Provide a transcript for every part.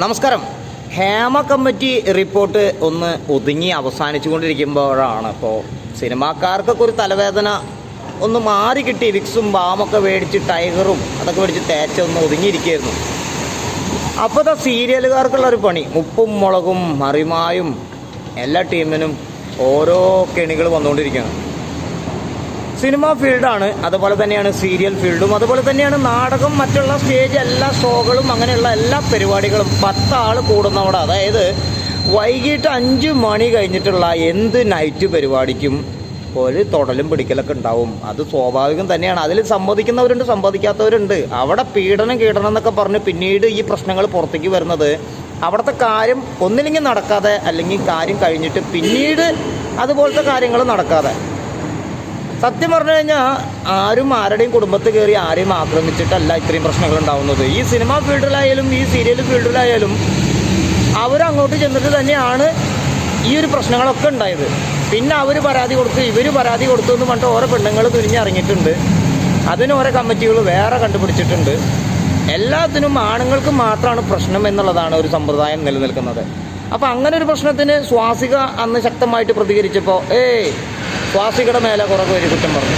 നമസ്കാരം. Hema committee report ഒന്ന് ഒതുങ്ങി അവസാനിച്ചുകൊണ്ടിരിക്കുമ്പോഴാണ് ഇപ്പോൾ സിനിമാക്കാർക്കൊക്കെ ഒരു തലവേദന. ഒന്ന് മാറി കിട്ടി വിക്സും ബാമൊക്കെ മേടിച്ച് ടൈഗറും അതൊക്കെ മേടിച്ച് തേച്ച ഒന്ന് ഒതുങ്ങിയിരിക്കുകയായിരുന്നു. അപ്പോൾ ഇതാ സീരിയലുകാർക്കുള്ള ഒരു പണി. ഉപ്പും മുളകും മറിമായും എല്ലാ ടീമിനും ഓരോ കെണികൾ വന്നുകൊണ്ടിരിക്കുകയാണ്. സിനിമ ഫീൽഡാണ്. അതുപോലെ തന്നെയാണ് സീരിയൽ ഫീൽഡും. അതുപോലെ തന്നെയാണ് നാടകം മറ്റുള്ള സ്റ്റേജ് എല്ലാ ഷോകളും അങ്ങനെയുള്ള എല്ലാ പരിപാടികളും പത്താൾ കൂടുന്നവിടെ. അതായത് വൈകിട്ട് അഞ്ച് മണി കഴിഞ്ഞിട്ടുള്ള എന്ത് നൈറ്റ് പരിപാടിക്കും ഒരു തൊടലും പിടിക്കലൊക്കെ ഉണ്ടാവും. അത് സ്വാഭാവികം തന്നെയാണ്. അതിൽ സമ്മതിക്കുന്നവരുണ്ട് സമ്മതിക്കാത്തവരുണ്ട് അവിടെ പീഡനം കീടനം എന്നൊക്കെ പറഞ്ഞ് പിന്നീട് ഈ പ്രശ്നങ്ങൾ പുറത്തേക്ക് വരുന്നത് അവിടുത്തെ കാര്യം ഒന്നില്ലെങ്കിൽ നടക്കാതെ അല്ലെങ്കിൽ കാര്യം കഴിഞ്ഞിട്ട് പിന്നീട് അതുപോലത്തെ കാര്യങ്ങൾ നടക്കാതെ. സത്യം പറഞ്ഞു കഴിഞ്ഞാൽ ആരും ആരുടെയും കുടുംബത്തിൽ കയറി ആരെയും ആക്രമിച്ചിട്ടല്ല ഇത്രയും പ്രശ്നങ്ങൾ ഉണ്ടാവുന്നത്. ഈ സിനിമാ ഫീൽഡിലായാലും ഈ സീരിയൽ ഫീൽഡിലായാലും അവരങ്ങോട്ട് ചെന്നിട്ട് തന്നെയാണ് ഈ ഒരു പ്രശ്നങ്ങളൊക്കെ ഉണ്ടായത്. പിന്നെ അവർ പരാതി കൊടുത്തു ഇവർ പരാതി കൊടുത്തു എന്ന് പറഞ്ഞിട്ട് ഓരോ പെണ്ണുങ്ങൾ തുനിഞ്ഞിറങ്ങിയിട്ടുണ്ട് അതിന് ഓരോ കമ്മിറ്റികൾ വേറെ കണ്ടുപിടിച്ചിട്ടുണ്ട്. എല്ലാത്തിനും ആണുങ്ങൾക്ക് മാത്രമാണ് പ്രശ്നം എന്നുള്ളതാണ് ഒരു സമ്പ്രദായം നിലനിൽക്കുന്നത്. അപ്പം അങ്ങനെ ഒരു പ്രശ്നത്തിന് സ്വാസിക അന്ന് ശക്തമായിട്ട് പ്രതികരിച്ചപ്പോൾ ഏയ് സ്വാസികയുടെ മേലെ കുറെ പേര് കുറ്റം പറഞ്ഞു.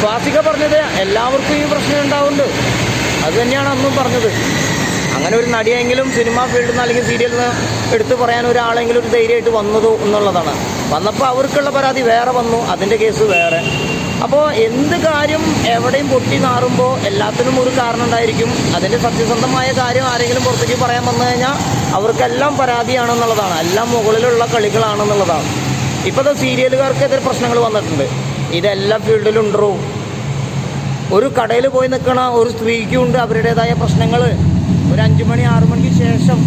സ്വാസിക പറഞ്ഞത് എല്ലാവർക്കും ഈ പ്രശ്നം ഉണ്ടാവുന്നുണ്ട്. അത് തന്നെയാണ് അന്നും പറഞ്ഞത്. അങ്ങനെ ഒരു നടിയെങ്കിലും സിനിമ ഫീൽഡിൽ നിന്ന് അല്ലെങ്കിൽ സീരിയലിൽ നിന്ന് എടുത്തു പറയാൻ ഒരാളെങ്കിലും ഒരു ധൈര്യമായിട്ട് വന്നത് എന്നുള്ളതാണ്. വന്നപ്പോൾ അവർക്കുള്ള പരാതി വേറെ വന്നു അതിന്റെ കേസ് വേറെ. അപ്പോൾ എന്ത് കാര്യം എവിടെയും പൊട്ടി നാറുമ്പോൾ എല്ലാത്തിനും ഒരു കാരണം ഉണ്ടായിരിക്കും. അതിന്റെ സത്യസന്ധമായ കാര്യം ആരെങ്കിലും പുറത്തേക്ക് പറയാൻ വന്നു കഴിഞ്ഞാൽ അവർക്കെല്ലാം പരാതിയാണെന്നുള്ളതാണ്. എല്ലാം മുകളിലുള്ള കളികളാണെന്നുള്ളതാണ്. ഇപ്പോഴത്തെ സീരിയലുകാർക്കെതിരെ പ്രശ്നങ്ങൾ വന്നിട്ടുണ്ട്. ഇതെല്ലാ ഫീൽഡിലും ഉണ്ടോ ഒരു കടയിൽ പോയി നിൽക്കണ ഒരു സ്ത്രീക്കും ഉണ്ട് അവരുടേതായ പ്രശ്നങ്ങൾ. ഒരു അഞ്ചു മണി ആറു മണിക്ക് ശേഷം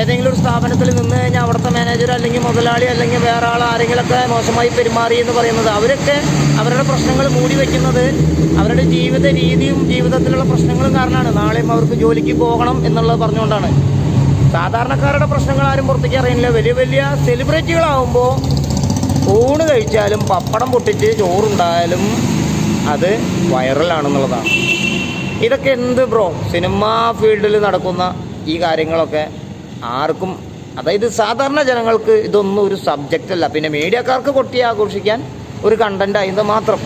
ഏതെങ്കിലും ഒരു സ്ഥാപനത്തിൽ നിന്ന് കഴിഞ്ഞാൽ അവിടുത്തെ മാനേജർ അല്ലെങ്കിൽ മുതലാളി അല്ലെങ്കിൽ വേറെ ആൾ ആരെങ്കിലുമൊക്കെ മോശമായി പെരുമാറി എന്ന് പറയുന്നത് അവരൊക്കെ അവരുടെ പ്രശ്നങ്ങൾ മൂടി വയ്ക്കുന്നത് അവരുടെ ജീവിത രീതിയും ജീവിതത്തിലുള്ള പ്രശ്നങ്ങളും കാരണമാണ്. നാളെയും അവർക്ക് ജോലിക്ക് പോകണം എന്നുള്ളത് പറഞ്ഞുകൊണ്ടാണ്. സാധാരണക്കാരുടെ പ്രശ്നങ്ങൾ ആരും പുറത്തേക്ക് അറിയില്ല വലിയ വലിയ സെലിബ്രിറ്റികളാവുമ്പോൾ ഊണ് കഴിച്ചാലും പപ്പടം പൊട്ടിച്ച് ചോറുണ്ടായാലും അത് വൈറലാണെന്നുള്ളതാണ്. ഇതൊക്കെ എന്ത് ബ്രോ? സിനിമാ ഫീൽഡിൽ നടക്കുന്ന ഈ കാര്യങ്ങളൊക്കെ ആർക്കും അതായത് സാധാരണ ജനങ്ങൾക്ക് ഇതൊന്നും ഒരു സബ്ജക്റ്റ് അല്ല. പിന്നെ മീഡിയക്കാർക്ക് കൊട്ടി ആഘോഷിക്കാൻ ഒരു കണ്ടന്റ് ആയത് മാത്രം.